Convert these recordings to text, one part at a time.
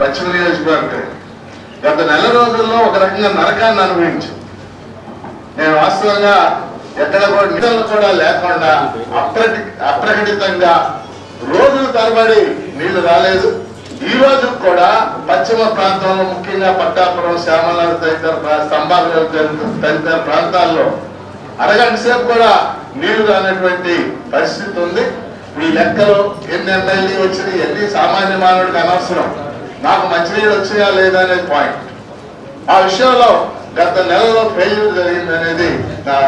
పశ్చిమ నియోజకవర్గం. గత నెల రోజుల్లో ఒక రకంగా నరకాన్ని అనుభవించు. నేను వాస్తవంగా ఎక్కడ కూడా కూడా లేకుండా అప్రటి అప్రకటితంగా రోజుల తరబడి నీళ్ళు రాలేదు. ఈ రోజు కూడా పశ్చిమ ప్రాంతంలో ముఖ్యంగా పట్టాపురం శ్యామలాడు తదితర ప్రా- స్తంభాలు తదితర ప్రాంతాల్లో అరగంట సేపు కూడా నీళ్ళు రానటువంటి పరిస్థితి ఉంది. ఈ లెక్కలు ఎన్ని ఎమ్మెల్యే వచ్చినాయి ఎన్ని సామాన్య మానవుడికి అనవసరం. నాకు మంచినీళ్ళు వచ్చాయా లేదా అనేది పాయింట్ ఆ విషయంలో గత నెలలో ఫెయిల్యూర్ జరిగింది అనేది నా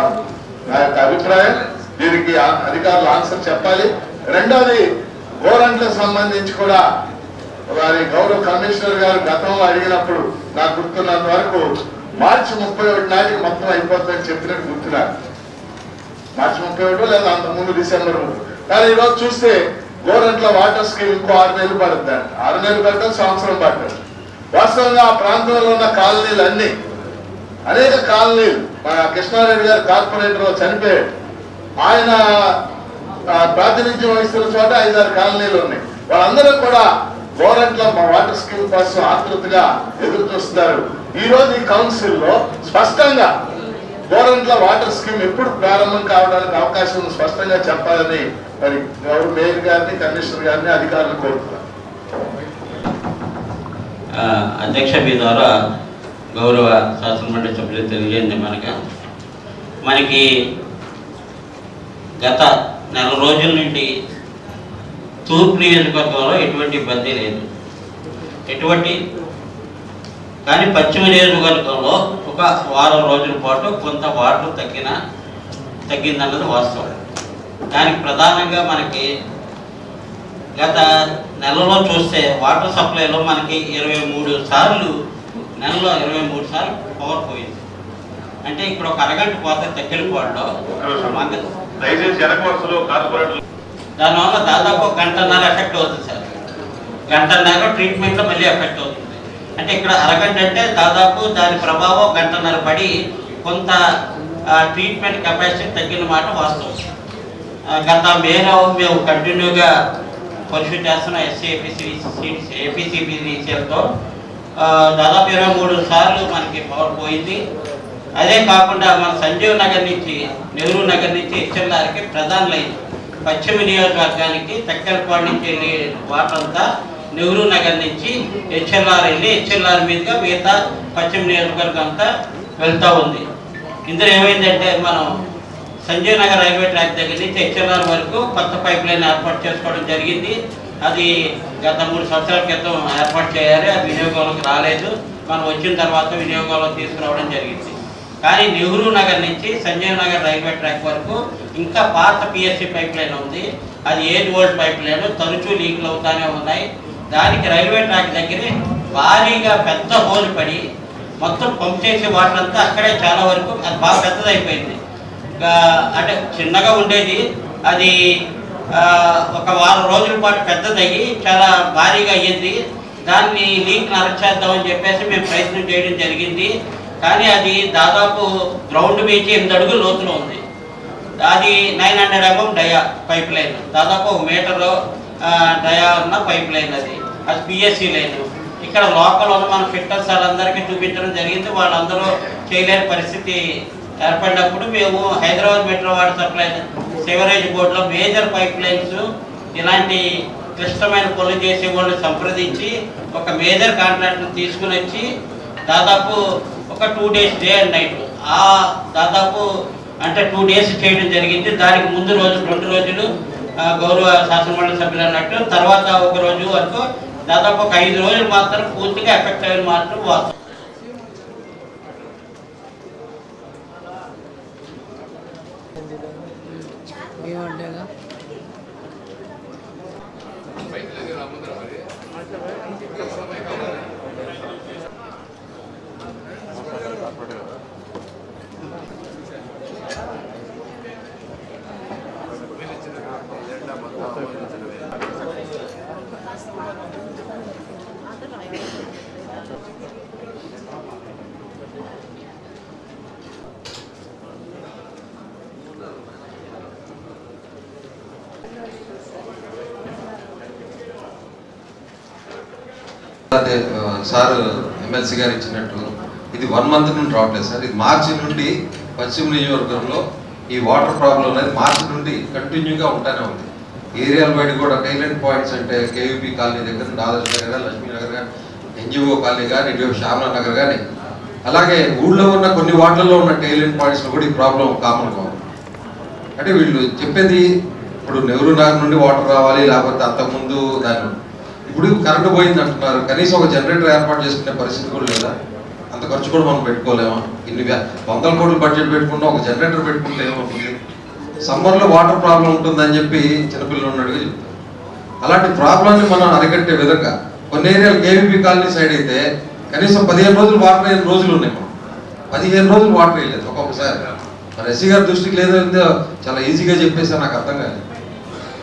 నా యొక్క అభిప్రాయం. దీనికి ఆ- అధికారులు ఆన్సర్ చెప్పాలి. రెండోది గోరంట్లకు సంబంధించి కూడా వారి గౌరవ కమిషనర్ గారు గతంలో అడిగినప్పుడు నాకు గుర్తున్నంత వరకు మార్చి ముప్పై ఒకటి నాటికి మొత్తం అయిపోతుందని చెప్పినట్టు గుర్తున్నారు. మార్చి ముప్పై ఒకటి లేదా అంత ముందు డిసెంబర్ కానీ ఈరోజు చూస్తే గోరంట్ల వాటర్ స్కీమ్ ఇంకో ఆరు నెలలు పడుతుంది ఆరు నెలలు పడుతుంది సంవత్సరం పడుతుంది. వాస్తవంగా ఆ ప్రాంతంలో ఉన్న కాలనీలు అన్ని అనేక కాలనీలు మన కృష్ణారెడ్డి గారు కార్పొరేటర్ చనిపోయాడు. ఆయన ప్రాతినిధ్యం వహిస్తున్న చోట ఐదారు కాలనీలు ఉన్నాయి. వాళ్ళందరూ కూడా గోరంట్ల వాటర్ స్కీమ్ కోసం ఆతృతగా ఎదురు చూస్తున్నారు ఈ రోజు ఈ కౌన్సిల్లో స్పష్టంగా గోరంట్ల వాటర్ స్కీమ్ ఎప్పుడు ప్రారంభం కావడానికి అవకాశం ఉంది? స్పష్టంగా చెప్పాలని మరి గౌరవ మేయర్ గారిని కమిషనర్ గారిని అధికారులు కోరుతున్నారు అధ్యక్ష మీ ద్వారా గౌరవ శాసనమండలి సభ్యులు తెలియజేయండి మనకి. మనకి గత నెల రోజుల నుండి తూర్పు నియోజకవర్గంలో ఎటువంటి ఇబ్బంది లేదు. ఎటువంటి కానీ పశ్చిమ నియోజకవర్గంలో ఒక వారం రోజుల పాటు కొంత వాటర్ తగ్గిన తగ్గిందన్నది వాస్తవం. దానికి ప్రధానంగా మనకి గత నెలలో చూస్తే వాటర్ సప్లైలో మనకి ఇరవై మూడు సార్లు నెలలో ఇరవై మూడు సార్లు పవర్ పోయింది. అంటే ఇక్కడ ఒక అరగంట పోతే కార్పొరేటర్ దానివల్ల దాదాపు ఒక గంటన్నర ఎఫెక్ట్ అవుతుంది సార్. గంటన్నర ట్రీట్మెంట్లో మళ్ళీ ఎఫెక్ట్ అవుతుంది. అంటే ఇక్కడ అరగంట అంటే దాదాపు దాని ప్రభావం గంటన్నర పడి కొంత ట్రీట్మెంట్ కెపాసిటీ తగ్గిన మాట వాస్తవం. గత మేలో మేము కంటిన్యూగా పరిశుద్ధి చేస్తున్న ఎస్సీ ఏపీసీ ఏపీసీబీసీలతో దాదాపు ఇరవై మూడు సార్లు మనకి పవర్ పోయింది. అదే కాకుండా మన సంజీవ్ నగర్ నుంచి నెహ్రూ నగర్ నుంచి హెచ్ఎల్ఆర్కి ప్రధాన లైన్ పశ్చిమ నియోజకవర్గానికి తక్కెలపాడు నుంచి వెళ్ళి వాటర్ అంతా నెహ్రూ నగర్ నుంచి హెచ్ఎల్ఆర్ వెళ్ళి హెచ్ఎల్ఆర్ మీదుగా మిగతా పశ్చిమ నియోజకవర్గం అంతా వెళ్తూ ఉంది. ఇందులో ఏమైందంటే మనం సంజయ్ నగర్ రైల్వే ట్రాక్ దగ్గర నుంచి హెచ్ఎల్ఆర్ వరకు కొత్త పైప్ లైన్ ఏర్పాటు చేసుకోవడం జరిగింది. అది గత మూడు సంవత్సరాల క్రితం ఏర్పాటు చేయాలి అది వినియోగంలోకి రాలేదు. మనం వచ్చిన తర్వాత వినియోగంలో తీసుకురావడం జరిగింది. కానీ నెహ్రూ నగర్ నుంచి సంజయ్ నగర్ రైల్వే ట్రాక్ వరకు ఇంకా పాత పిఎస్సి పైప్ లైన్ ఉంది. అది ఏజ్ ఓల్డ్ పైప్ లైన్ తరచూ లీకులు అవుతానే ఉన్నాయి. దానికి రైల్వే ట్రాక్ దగ్గరే భారీగా పెద్ద హోల్ పడి మొత్తం పంప్ చేసే వాటర్ అంతా అక్కడే చాలా వరకు అది బాగా పెద్దదైపోయింది. అంటే చిన్నగా ఉండేది. అది ఒక వారం రోజుల పాటు పెద్దదయ్యి చాలా భారీగా అయ్యింది. దాన్ని లీక్ అరచేద్దామని చెప్పేసి మేము ప్రయత్నం చేయడం జరిగింది. కానీ అది దాదాపు గ్రౌండ్ నుంచి ఎనిమిది అడుగులు లోతులో ఉంది. అది nine hundred MM dia pipe line దాదాపు ఒక మీటర్ డయా ఉన్న పైప్ లైన్ అది. అది పిఎస్సి లైన్ ఇక్కడ లోకల్ ఉన్న మన ఫిట్టర్స్ వాళ్ళందరికీ చూపించడం జరిగింది. వాళ్ళందరూ చేయలేని పరిస్థితి ఏర్పడినప్పుడు మేము Hyderabad metro water supply sewerage బోర్డులో మేజర్ పైప్ లైన్స్ ఇలాంటి క్లిష్టమైన పనులు చేసే వాళ్ళని సంప్రదించి ఒక మేజర్ కాంట్రాక్ట్ని తీసుకుని వచ్చి దాదాపు ఒక two days day and night ఆ దాదాపు అంటే టూ డేస్ చేయడం జరిగింది. దానికి ముందు రోజు రెండు రోజులు గౌరవ శాసనమండలి సభ్యులు అన్నట్టు. తర్వాత ఒక రోజు వరకు దాదాపు ఒక ఐదు రోజులు మాత్రం పూర్తిగా ఎఫెక్ట్ అయిన మాత్రం వాస్తవం ఏమంటేగా కార్పొరేటర్ అదే ఆ, సార్ ఎమ్మెల్సీ గారు ఇచ్చినట్టు ఇది వన్ మంత్ నుండి రావట్లేదు సార్. ఇది మార్చి నుండి పశ్చిమ నియోజకవర్గంలో ఈ వాటర్ ప్రాబ్లం అనేది మార్చి నుండి కంటిన్యూగా ఉంటానే ఉంది. ఏరియాల బయట కూడా టైలెంట్ పాయింట్స్ అంటే కేవీపీ కాలనీ దగ్గర నుండి ఆదర్శ నగర్ కానీ కానీ ఎన్జిఓ కాలనీ కానీ ఇటు శ్యామలా నగర్ కానీ అలాగే ఊళ్ళో ఉన్న కొన్ని వాటర్లో ఉన్న టైలెంట్ పాయింట్స్లో కూడా ఈ ప్రాబ్లం కామన్గా ఉంది. అంటే వీళ్ళు చెప్పేది ఇప్పుడు నెహ్రూ నగర్ నుండి వాటర్ రావాలి లేకపోతే అంతకుముందు దాని ఇప్పుడు కరెంటు పోయింది అంటున్నారు. కనీసం ఒక జనరేటర్ ఏర్పాటు చేసుకునే పరిస్థితి కూడా లేదా? అంత ఖర్చు కూడా మనం పెట్టుకోలేమా? ఇన్ని వందల కోట్ల బడ్జెట్ పెట్టుకుంటే ఒక జనరేటర్ పెట్టుకుంటే ఏమవుతుంది? సమ్మర్లో వాటర్ ప్రాబ్లం ఉంటుందని చెప్పి చిన్నపిల్లలు ఉన్నట్టుగా చెప్తారు అలాంటి ప్రాబ్లాన్ని మనం అరికట్టే విధంగా కొన్ని ఏరియాలు కేవీపీ కాలనీ సైడ్ అయితే కనీసం పదిహేను రోజులు వాటర్ అయిన రోజులు ఉన్నాయి మనం పదిహేను రోజులు వాటర్ వేయలేదు ఒక్కొక్కసారి. మరి ఎస్సీ గారి దృష్టికి లేదో లేదో చాలా ఈజీగా చెప్పేసి నాకు అర్థం కాలేదు.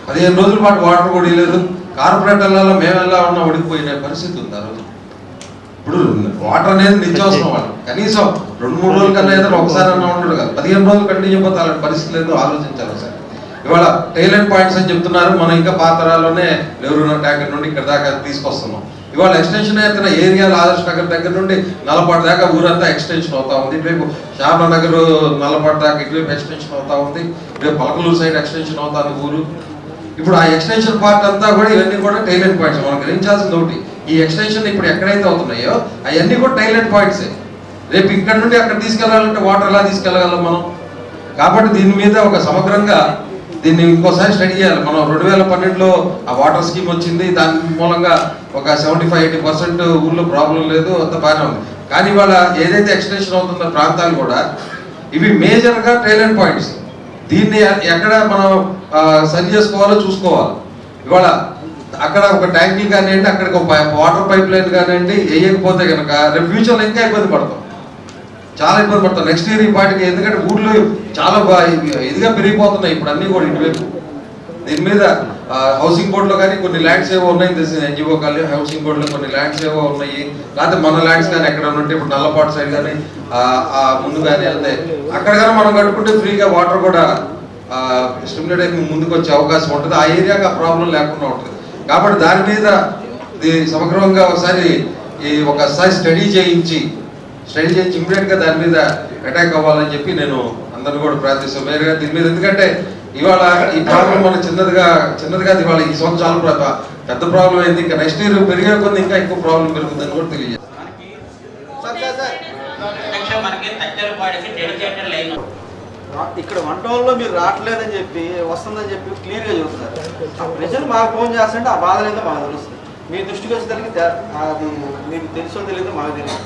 పదిహేను రోజుల పాటు వాటర్ కూడా వేయలేదు. కార్పొరేటర్లలో మేము ఎలా ఉన్నా ఉడికిపోయిన పరిస్థితి ఉంది ఆ రోజు. ఇప్పుడు వాటర్ అనేది నిత్యావసరం వాళ్ళు కనీసం రెండు మూడు రోజుల కన్నా ఏదైనా ఒకసారి అన్నా ఉండడు కదా. పదిహేను రోజులు కంటిన్యూ పోతే అలాంటి పరిస్థితి లేదో ఆలోచించాలి సార్ ఇవాళ టైలెంట్ పాయింట్స్ అని చెప్తున్నారు. మనం ఇంకా పాతరాలోనే నెహ్రూ ట్యాంకర్ నుండి ఇక్కడ దాకా తీసుకొస్తున్నాం. ఇవాళ ఎక్స్టెన్షన్ అయితే ఏరియాలో ఆదర్శ నగర్ దగ్గర నుండి నలపాటు దాకా ఊరంతా ఎక్స్టెన్షన్ అవుతా ఉంది. రేపు శ్యామనగర్ నగర్ దాకా ఇటువైపు ఎక్స్టెన్షన్ అవుతా ఉంది. రేపు పలకలూరు సైడ్ ఎక్స్టెన్షన్ అవుతా ఉంది ఊరు. ఇప్పుడు ఆ ఎక్స్టెన్షన్ పార్ట్ అంతా కూడా ఇవన్నీ కూడా టైలెంట్ పాయింట్స్ మనం గ్రహించాల్సింది ఒకటి ఈ ఎక్స్టెన్షన్ ఇప్పుడు ఎక్కడైతే అవుతున్నాయో అవన్నీ కూడా టైలెంట్ పాయింట్స్ రేపు ఇక్కడ నుండి అక్కడ తీసుకెళ్ళాలంటే వాటర్ ఎలా తీసుకెళ్ళగలం మనం? కాబట్టి దీని మీద ఒక సమగ్రంగా దీన్ని ఇంకోసారి స్టడీ చేయాలి. మనం రెండు వేల పన్నెండులో ఆ వాటర్ స్కీమ్ వచ్చింది. దాని మూలంగా ఒక సెవెంటీ ఫైవ్ ఎయిటీ పర్సెంట్ ఊళ్ళో ప్రాబ్లం లేదు అంత బాగానే ఉంది. కానీ ఇవాళ ఏదైతే ఎక్స్టెన్షన్ అవుతుందో ప్రాంతాలు కూడా ఇవి మేజర్గా టైలెంట్ పాయింట్స్ దీన్ని ఎక్కడ మనం సరి చేసుకోవాలో చూసుకోవాలి. ఇవాళ అక్కడ ఒక ట్యాంకీ కానివ్వండి అక్కడికి ఒక వాటర్ పైప్ లైన్ కానివ్వండి వేయకపోతే కనుక రేపు ఫ్యూచర్లో ఇంకా ఇబ్బంది పడతాం. చాలా ఇబ్బంది పడతాం. నెక్స్ట్ ఇయర్ ఈ పాటికి ఎందుకంటే ఊర్లో చాలా బా- ఇదిగా పెరిగిపోతున్నాయి ఇప్పుడు అన్నీ కూడా ఇటువైపు. దీని మీద హౌసింగ్ బోర్డులో కానీ కొన్ని ల్యాండ్స్ ఏవో ఉన్నాయి తెలిసింది ఎన్జిఓ కానీ హౌసింగ్ బోర్డులో కొన్ని ల్యాండ్స్ ఏవో ఉన్నాయి. లేకపోతే మన ల్యాండ్స్ కానీ ఎక్కడ ఉంటే ఇప్పుడు నల్లపాటు సైడ్ కానీ ఆ ముందు కానీ వెళ్తే అక్కడ కానీ మనం కట్టుకుంటే ఫ్రీగా వాటర్ కూడా స్టిమ్యులేట్ అయి ముందుకు వచ్చే అవకాశం ఉంటుంది. ఆ ఏరియాకి ఆ ప్రాబ్లం లేకుండా ఉంటుంది. కాబట్టి దాని మీద సమగ్రంగా ఒకసారి ఈ ఒకసారి స్టడీ చేయించి స్టడీ చేయించి ఇమీడియట్గా దాని మీద అటాక్ అవ్వాలని చెప్పి నేను అందరిని కూడా ప్రార్థిస్తాను వేరుగా దీని మీద ఎందుకంటే ఇవాళ ఈ ప్రాబ్లం మన చిన్నదిగా చిన్నదిగా ఇవాళ ఈ సంవత్సరాలు పెద్ద ప్రాబ్లం అయింది. ఇంకా నెక్స్ట్ ఇయర్ పెరిగే కొద్ది ఇంకా ఎక్కువ ప్రాబ్లం పెరుగుతుందని కూడా తెలియజేస్తాను ఇక్కడ వన్ టౌన్ మీరు రావట్లేదని చెప్పి వస్తుందని చెప్పి క్లియర్గా చూస్తున్నారు చెబుతున్నారు. ఆ ప్రెషర్ మాకు ఫోన్ చేస్తుంటే ఆ బాధ లేదో మాకు తెలుస్తుంది. మీ దృష్టికి వచ్చేసరికి అది మీకు తెలుసో తెలియదు మాకు తెలియదు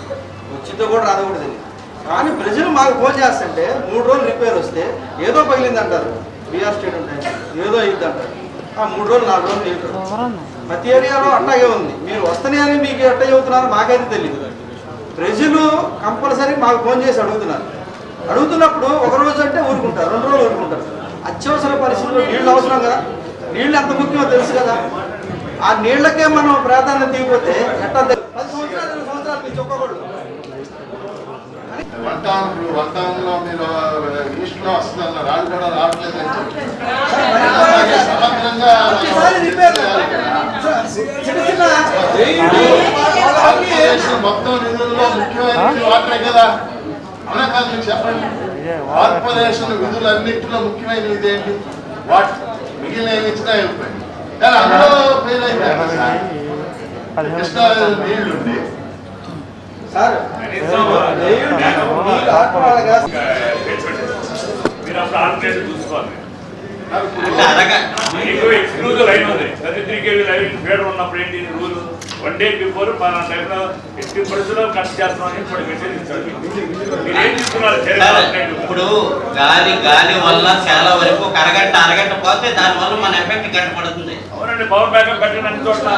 వచ్చిందో కూడా రాదో కూడా తెలియదు కానీ ప్రజలు మాకు ఫోన్ చేస్తుంటే మూడు రోజులు రిపేర్ వస్తే ఏదో పగిలింది అంటారు బీఆర్ స్టేట్ ఉంటాయి ఏదో అయింది అంటారు ఆ మూడు రోజులు నాలుగు రోజులు ఏంటో ప్రతి ఏరియాలో అట్లాగే ఉంది. మీరు వస్తనే అని మీకు ఎట్లా చెబుతున్నారో మాకైతే తెలియదు ప్రజలు కంపల్సరీ మాకు ఫోన్ చేసి అడుగుతున్నారు. అడుగుతున్నప్పుడు ఒక రోజు అంటే ఊరుకుంటారు రెండు రోజులు ఊరుకుంటారు అత్యవసర పరిస్థితుల్లో నీళ్ళు అవసరం కదా నీళ్ళు ఎంత ముఖ్యమో తెలుసు కదా ఆ నీళ్ళకే మనం ప్రాధాన్యత ఇవ్వకపోతే ఎట్లా పది సంవత్సరాలు ఇరవై సంవత్సరాలు నుంచి మీరు ఈస్ట్లో రాళ్ళు కూడా రావట్లేదు సమగ్రంగా కార్పొరేషన్ మొత్తం నిధుల్లో ముఖ్యమైనది వాటరే కదా అవునా కాదు మీరు చెప్పండి. కార్పొరేషన్ విధులన్నింటిలో ముఖ్యమైన ఇదేంటి? వాట్ మిగిలిన ఏమి ఇచ్చినా వెళ్ళిపోయి. కానీ అందులో ఫెయిల్ అయిపోయారు సార్. కృష్ణా నీళ్ళుండి సార్ నీళ్ళు నీళ్ళు ఆత్మలాగా మీరు అప్పుడు ఆల్టర్నేటివ్ చూసుకోవాలి అంటే అరగ మీకు ఎక్స్క్లూజివ్ లైన్ ఉంది ఉన్నప్పుడు ఏంటి రూల్ వన్ డే బిఫోర్ మన టైంలో ఎట్టి పరిస్థితుల్లో కట్ చేస్తున్నాం అని ఇప్పుడు మెసేజ్? ఇప్పుడు గాలి గాలి వల్ల చాలా వరకు ఒక అరగంట అరగంట పోతే దాని వల్ల మన ఎఫెక్ట్ గంట పడుతుంది అవునండి పవర్ బ్యాకప్ కట్టిన అన్ని చోట్ల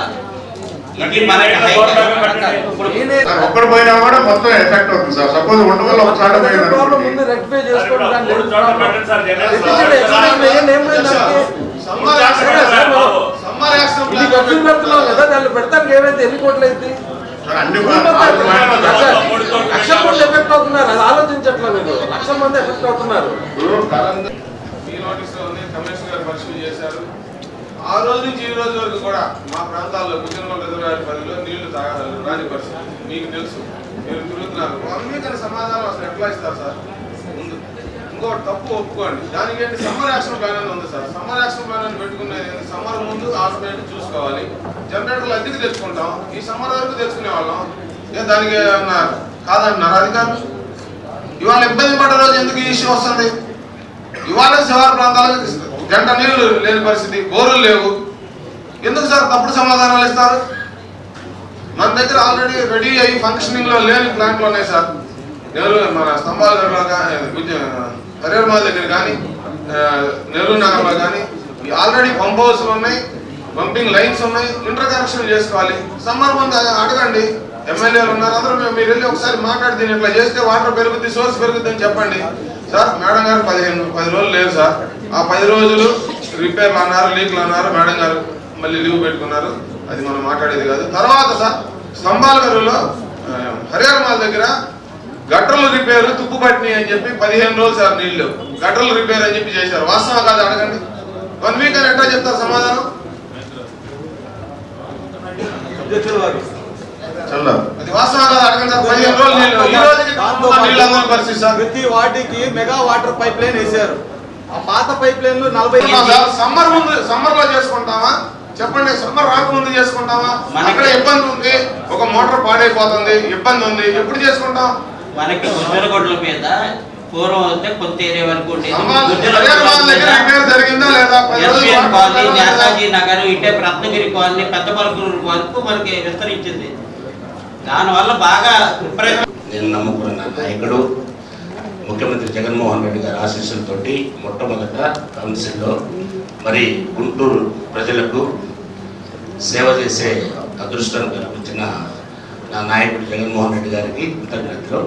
ఒక్కడు పోయినా కూడా మొత్తం ఎఫెక్ట్ అవుతుంది సార్ సపోజ్ ఉండవల్ల ఒక చాట పోయింది ఖర్చులు పెడుతున్నాం కదా. దాన్ని పెడతానికి ఏమైతే ఎన్ని కోట్లు అయింది? అన్ని లక్ష ఎఫెక్ట్ అవుతున్నారు అది మీరు. మంది ఎఫెక్ట్ అవుతున్నారు. చేశారు. ఆ రోజు నుంచి ఈ రోజు వరకు కూడా మా ప్రాంతాల్లో కుజనగల్ రిజర్వాయర్ పరిధిలో నీళ్ళు తాగ రాని పరిస్థితి. మీకు తెలుసు. మీరు తిరుగుతున్నారు. అన్నికని సమాధానం అసలు ఎట్లా ఇస్తారు సార్? ఇంకో తప్పు ఒప్పుకోండి. దానికి ఏంటి? సమ్మర్ యాక్షన్ ప్లాన్ అని ఉంది సార్. సమ్మర్ యాక్షన్ ప్లాన్ అని పెట్టుకునేది సమ్మర్ ముందు ఆల్టర్నేటివ్ చూసుకోవాలి. జనరేటర్లు అద్దెకి తెచ్చుకుంటాం. ఈ సమ్మర్ వరకు తెచ్చుకునే వాళ్ళం. ఏ దానికి ఏమన్నా కాదంటున్నారు అధికారులు? ఇవాళ ఇబ్బంది పడ్డ రోజు ఎందుకు ఈ ఇష్యూ వస్తుంది? ఇవాళ శివారు ప్రాంతాలకు గంట నీళ్ళు లేని పరిస్థితి బోరులు లేవు. ఎందుకు సార్ తప్పుడు సమాధానాలు ఇస్తారు? మన దగ్గర ఆల్రెడీ రెడీ అయ్యి ఫంక్షనింగ్లో లేని ప్లాంట్లు ఉన్నాయి సార్. నెల్లూరు మన స్తంభాల దగ్గర కానీ దగ్గర కానీ నెల్లూరు నగర్లో కానీ ఆల్రెడీ పంప్ హౌస్లు ఉన్నాయి పంపింగ్ లైన్స్ ఉన్నాయి ఇంటర్ కనెక్షన్ చేసుకోవాలి సమ్మర్ అడగండి. ఎమ్మెల్యేలు ఉన్నారు అందరూ మీరు వెళ్ళి ఒకసారి మాట్లాడి దీన్ని ఇట్లా చేస్తే వాటర్ పెరుగుద్ది సోర్స్ పెరుగుద్ది అని చెప్పండి. సార్ మేడం గారు పదిహేను పది రోజులు లేవు సార్. ఆ పది రోజులు రిపేర్లు అన్నారు లీక్లు అన్నారు మేడం గారు మళ్ళీ లీవ్ పెట్టుకున్నారు. అది మనం మాట్లాడేది కాదు. తర్వాత సార్ స్తంభాల గారులో హరిహరమాల దగ్గర గట్రలు రిపేర్ తుప్పు పట్టినాయి అని చెప్పి పదిహేను రోజులు సార్ నీళ్ళు గట్రలు రిపేర్ అని చెప్పి చేశారు. వాస్తవం కాదు అడగండి. వన్ వీక్ అని ఎట్లా చెప్తారు సమాధానం? అది వాస్తవం కాదు అడగండి సార్. పదిహేను రోజులు నీళ్ళు ఈ రోజుకి దాంతో నీళ్ళు అందరి పరిస్థితి సార్ ప్రతి వాటికి మెగా వాటర్ పైప్ లైన్ వేశారు. ఆ పాత పైప్ లైన్లు నలభై సార్? సమ్మర్ ముందు సమ్మర్లో చేసుకుంటామా? చెప్పండి సమ్మర్ రాకముందు చేసుకుంటామా? అక్కడ ఇబ్బంది ఉంది. ఒక మోటార్ పాడైపోతుంది ఇబ్బంది ఉంది. ఎప్పుడు చేసుకుంటాం? మనకి గుజ్జలగొడ్ల మీద పూర్వం అయితే కొంత ఏరియా వరకు ఉండేది. SPN colony? నేతాజీ నగర్ ఇటే రత్నగిరి కాలనీ పెద్ద పలుకురు వరకు మనకి విస్తరించింది. దానివల్ల బాగా విపరీతం. నేను నమ్ముకున్న నాయకుడు ముఖ్యమంత్రి జగన్మోహన్ రెడ్డి గారి ఆశీస్సులతోటి మొట్టమొదట కౌన్సిల్లో మరి గుంటూరు ప్రజలకు సేవ చేసే అదృష్టం కల్పించిన నా నాయకుడు జగన్మోహన్ రెడ్డి గారికి కృతజ్ఞతలు.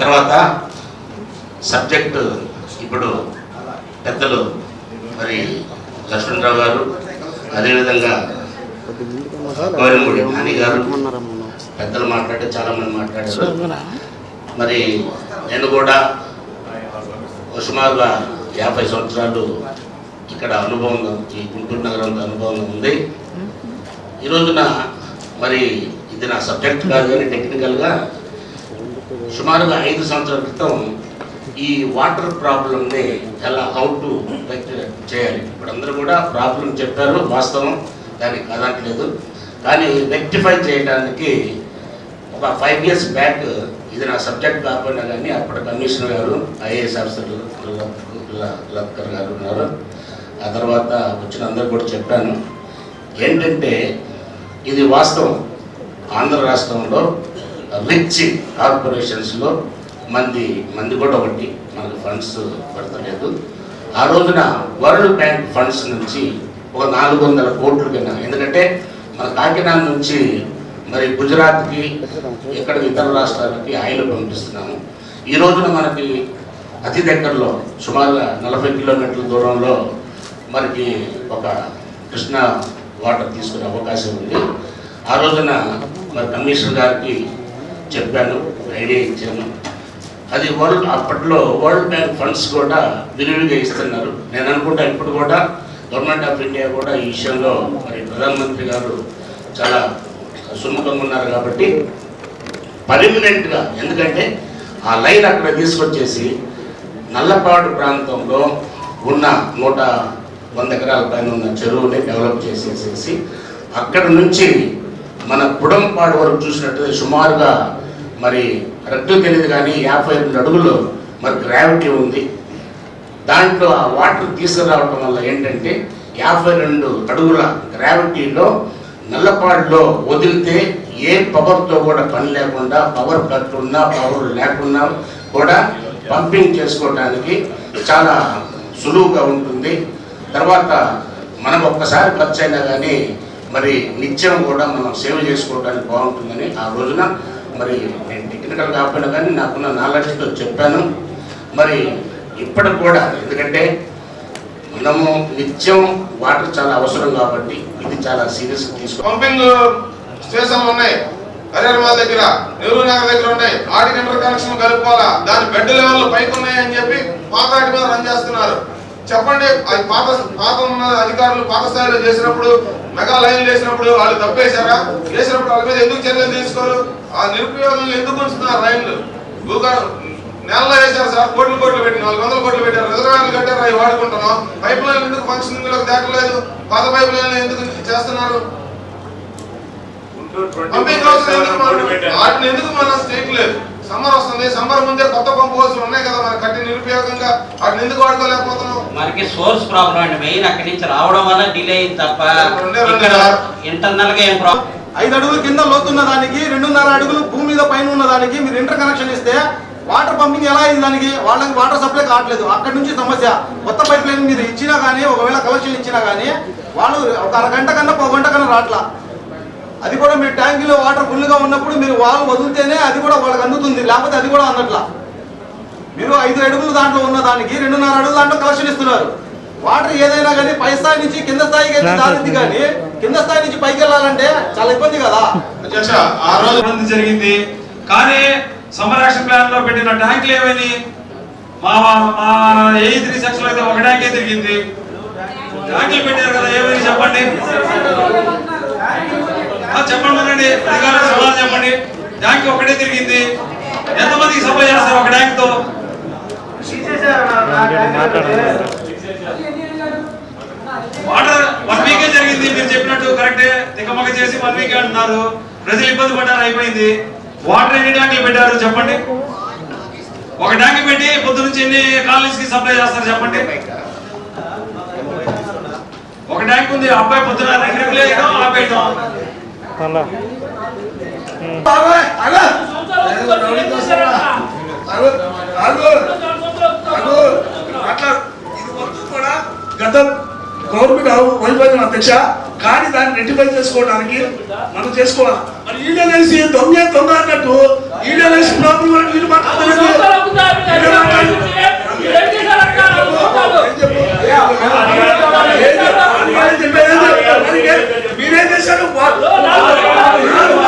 తర్వాత సబ్జెక్టు ఇప్పుడు పెద్దలు మరి లక్ష్మణరావు గారు అదేవిధంగా కోరిమూడి నాని గారు పెద్దలు మాట్లాడే చాలా మంది మాట్లాడారు. మరి నేను కూడా సుమారుగా యాభై సంవత్సరాలు ఇక్కడ అనుభవం ఈ గుంటూరు నగరంలో అనుభవం ఉంది. ఈ రోజున మరి ఇది నా సబ్జెక్ట్ కాదు కానీ టెక్నికల్గా సుమారుగా ఐదు సంవత్సరాల క్రితం ఈ వాటర్ ప్రాబ్లమ్ని ఎలా హౌ టు చేయాలి. ఇప్పుడు అందరూ కూడా ప్రాబ్లం చెప్పారు వాస్తవం దానికి కదట్లేదు. కానీ రెక్టిఫై చేయడానికి ఒక ఫైవ్ ఇయర్స్ బ్యాక్ ఇది నా సబ్జెక్ట్ కాకుండా కానీ అప్పటి కమిషనర్ గారు ఐఏఎస్ ఆఫీసర్ లక్కర్ గారు ఉన్నారు. ఆ తర్వాత వచ్చిన అందరు కూడా చెప్పాను. ఏంటంటే ఇది వాస్తవం. ఆంధ్ర రాష్ట్రంలో రిచ్ కార్పొరేషన్స్లో మంది మంది కూడా ఒకటి. మనకు ఫండ్స్ పడతలేదు. ఆ రోజున వరల్డ్ బ్యాంక్ ఫండ్స్ నుంచి ఒక నాలుగు వందల కోట్లు కింద ఎందుకంటే మన కాకినాడ నుంచి మరి గుజరాత్కి ఇక్కడ ఇతర రాష్ట్రాలకి ఆయిల్ పంపిస్తున్నాము. ఈ రోజున మనకి అతి దగ్గరలో సుమారుగా నలభై కిలోమీటర్ల దూరంలో మనకి ఒక కృష్ణా వాటర్ తీసుకునే అవకాశం ఉంది. ఆ రోజున మరి కమిషనర్ గారికి చెప్పాను ఐడియా ఇచ్చాను. అది వరల్డ్ అప్పట్లో వరల్డ్ బ్యాంక్ ఫండ్స్ కూడా విరివిగా ఇస్తున్నారు. నేను అనుకుంటా ఇప్పుడు కూడా గవర్నమెంట్ ఆఫ్ ఇండియా కూడా ఈ విషయంలో మరి ప్రధానమంత్రి గారు చాలా సుముఖంగా ఉన్నారు కాబట్టి పర్మనెంట్గా ఎందుకంటే ఆ లైన్ అక్కడ తీసుకొచ్చేసి నల్లపాడు ప్రాంతంలో ఉన్న నూట వంద ఎకరాల పైన ఉన్న చెరువుని డెవలప్ చేసేసేసి అక్కడ నుంచి మన కుడంపాడు వరకు చూసినట్టు సుమారుగా మరి రద్దు తెలియదు కానీ యాభై రెండు అడుగులు మరి గ్రావిటీ ఉంది. దాంట్లో ఆ వాటర్ తీసుకురావడం వల్ల ఏంటంటే యాభై రెండు అడుగుల గ్రావిటీలో నల్లపాడులో వదిలితే ఏ పవర్తో కూడా పని లేకుండా పవర్ కట్ ఉన్నా పవర్ లేకున్నా కూడా పంపింగ్ చేసుకోవడానికి చాలా సులువుగా ఉంటుంది. తర్వాత మనం ఒక్కసారి ఖర్చు అయినా కానీ మరి నిత్యం కూడా మనం సేవ్ చేసుకోవడానికి బాగుంటుందని ఆ రోజున మరి నేను టెక్నికల్ కాకపోయినా కానీ నాకున్న నాలెడ్జ్తో చెప్పాను. మరి ఇప్పటికి కూడా ఎందుకంటే మనము నిత్యం వాటర్ చాలా అవసరం కాబట్టి ఇది చాలా సీరియస్ తీసుకో పంపింగ్ స్టేషన్లు ఉన్నాయి. హరిహరమాల దగ్గర నెల్లూరు నగర్ దగ్గర ఉన్నాయి. ఆడికి ఇంటర్ కనెక్షన్ కలుపుకోవాలా? దాని బెడ్ లెవెల్ పైకి ఉన్నాయని చెప్పి మాట్లాడి మీద రన్ చేస్తున్నారు. చెప్పండి అది పాత పాత ఉన్న అధికారులు పాత స్థాయిలో చేసినప్పుడు మెగా లైన్లు వేసినప్పుడు వాళ్ళు తప్పేశారా? వేసినప్పుడు వాళ్ళ మీద ఎందుకు చర్యలు తీసుకోరు? ఆ నిరుపయోగం ఎందుకు ఉంచుతున్నారు లైన్లు? భూగారు నెలలో వేశారు సార్? కోట్లు కోట్లు పెట్టి నాలుగు వందల కోట్లు పెట్టారు. రిజర్వాయర్లు కట్టారు? అవి వాడుకుంటున్నాం పైప్ లైన్ ఎందుకు ఫంక్షనింగ్లోకి తేగలేదు పాత పైప్ లైన్లు ఎందుకు చేస్తున్నారు? పంపింగ్ హౌస్ ఎందుకు మనం- రోడ్డు పెట్టారు. సమ్మర్ వస్తుంది సమ్మర్ ముందే కొత్త పంపు హౌస్లు ఉన్నాయి కదా మనకి కట్టి నిరుపయోగంగా వాటిని ఎందుకు వాడుకోలేకపోతున్నాం మనకి సోర్స్ ప్రాబ్లం అండి మెయిన్ అక్కడి నుంచి రావడం వల్ల డిలే అయింది తప్ప. ఇంటర్నల్గా ఏం ప్రాబ్లం? ఐదు అడుగులు కింద లోతున్న దానికి రెండున్నర అడుగులు భూమి మీద పైన ఉన్న దానికి మీరు ఇంటర్ కనెక్షన్ ఇస్తే వాటర్ పంపింగ్ ఎలా అయింది దానికి? వాళ్ళకి వాటర్ సప్లై కావట్లేదు. అక్కడి నుంచి సమస్య. కొత్త పైప్ లైన్ మీరు ఇచ్చినా కానీ ఒకవేళ కలెక్షన్ ఇచ్చినా కానీ వాళ్ళు ఒక అరగంట కన్నా ఒక గంట కన్నా రావట్లా. అది కూడా మీరు ట్యాంకీలో వాటర్ ఫుల్గా ఉన్నప్పుడు మీరు వాళ్ళు వదిలితేనే అది కూడా వాళ్ళకి అందుతుంది లేకపోతే అది కూడా అందట్లా. మీరు ఐదు అడుగులు దాంట్లో ఉన్న దానికి రెండున్నర అడుగులు దాంట్లో కలెక్షన్ ఇస్తున్నారు. వాటర్ ఏదైనా కానీ పై స్థాయి నుంచి కింద స్థాయికి అయితే దారింది కానీ కింద స్థాయి నుంచి పైకి వెళ్ళాలంటే చాలా ఇబ్బంది కదా. అధ్యక్ష ఆ రోజు జరిగింది. కానీ సమ్మర్ యాక్షన్ ప్లాన్లో పెట్టిన ట్యాంకులు ఏమని మా మా ఏ త్రీ సెక్షన్ అయితే ఒక ట్యాంకే తిరిగింది. ట్యాంకులు పెట్టారు కదా ఏమని చెప్పండి? చెప్పండి వినండి అధికారులకు సమాధానం చెప్పండి. ట్యాంక్ ఒకటే తిరిగింది. ఎంతమందికి సప్లై చేస్తారు ఒక ట్యాంక్తో వాటర్ వన్ వీకే జరిగింది మీరు చెప్పినట్టు కరెక్టే. తికమక చేసి వన్ వీకే అంటున్నారు. ప్రజలు ఇబ్బంది పడ్డారు అయిపోయింది. వాటర్ ఎన్ని ట్యాంకులు పెట్టారు చెప్పండి? ఒక ట్యాంక్ పెట్టి పొద్దు నుంచి ఎన్ని కాలనీస్కి సప్లై చేస్తారు చెప్పండి? ఒక ట్యాంక్ ఉంది అబ్బాయి పొద్దున రెండు ట్రిప్పులు వేయడం ఆపేయడం గత గవర్నమెంట్ వైఫల్యం అధ్యక్ష కానీ దాన్ని రెట్టిఫై చేసుకోవడానికి మనం చేసుకోవాలి మరి దొంగ దొంగ అన్నట్టు ఈడో కలిసి ప్రాబ్లం అని వీళ్ళు మాట్లాడుతున్నారు వీళ్ళు మాట్లాడు- ఏం చెప్పు? ఏం చెప్పు? వాళ్ళు చెప్పేది ఏం చెప్పు? మరి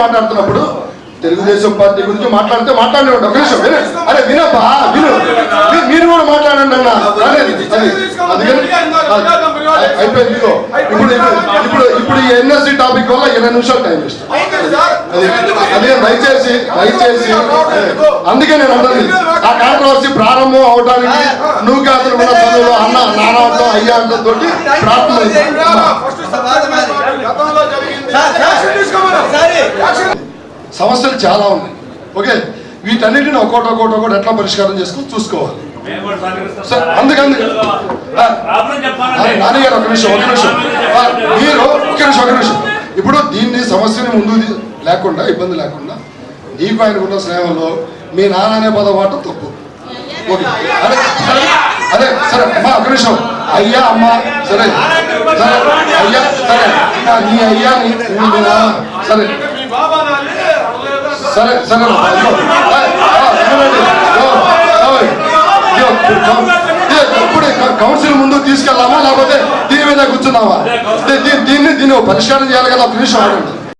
మాట్లాడుతున్నప్పుడు తెలుగుదేశం పార్టీ గురించి మాట్లాడితే మాట్లాడే ఒక నిమిషం అరే వినబ్బా విను. మీరు కూడా మాట్లాడండి అన్న. అయిపోయింది ఇదిగో. ఇప్పుడు ఇప్పుడు ఈ ఎన్ఎస్సి టాపిక్ వల్ల ఇరవై నిమిషాలు టైం ఇస్తాను అది దయచేసి దయచేసి అందుకే నేను అంటుంది ఆ కాంట్రవర్సీ ప్రారంభం అవడానికి నువ్వు కాదు కూడా చదువులో అన్న నాన్న అంటాం అయ్యా అంటాం తోటి ప్రార్థన అయింది. గతంలో జరిగింది సమస్యలు చాలా ఉన్నాయి. ఓకే? వీటన్నిటిని ఒక్కోటి ఒక్కోటి ఒక్కోటి ఎట్లా పరిష్కారం చేసుకుని చూసుకోవాలి. అందుకని అరే నాన్నగారు ఒక నిమిషం ఒక నిమిషం. మీరు ఒక నిమిషం ఒక నిమిషం. ఇప్పుడు దీన్ని సమస్యని ముందు లేకుండా ఇబ్బంది లేకుండా నీకు ఆయనకు ఉన్న స్నేహంలో మీ నాన్న అనే పదం వాడటం తప్పు. ఓకే? అదే సరే అదే సరే అమ్మా ఒక నిమిషం. అయ్యా అమ్మ సరే. సరే అయ్యా సరే. నీ అయ్యా నీ సరే మీ బాబా నాన్ని అనలేదా? సరే సరే కౌన్సిల్ ముందు తీసుకెళ్దామా లేకపోతే దీని మీద కూర్చున్నావా? దీన్ని దీన్ని పరిష్కారం చేయాలి కదా? నిమిషం ఆగండి.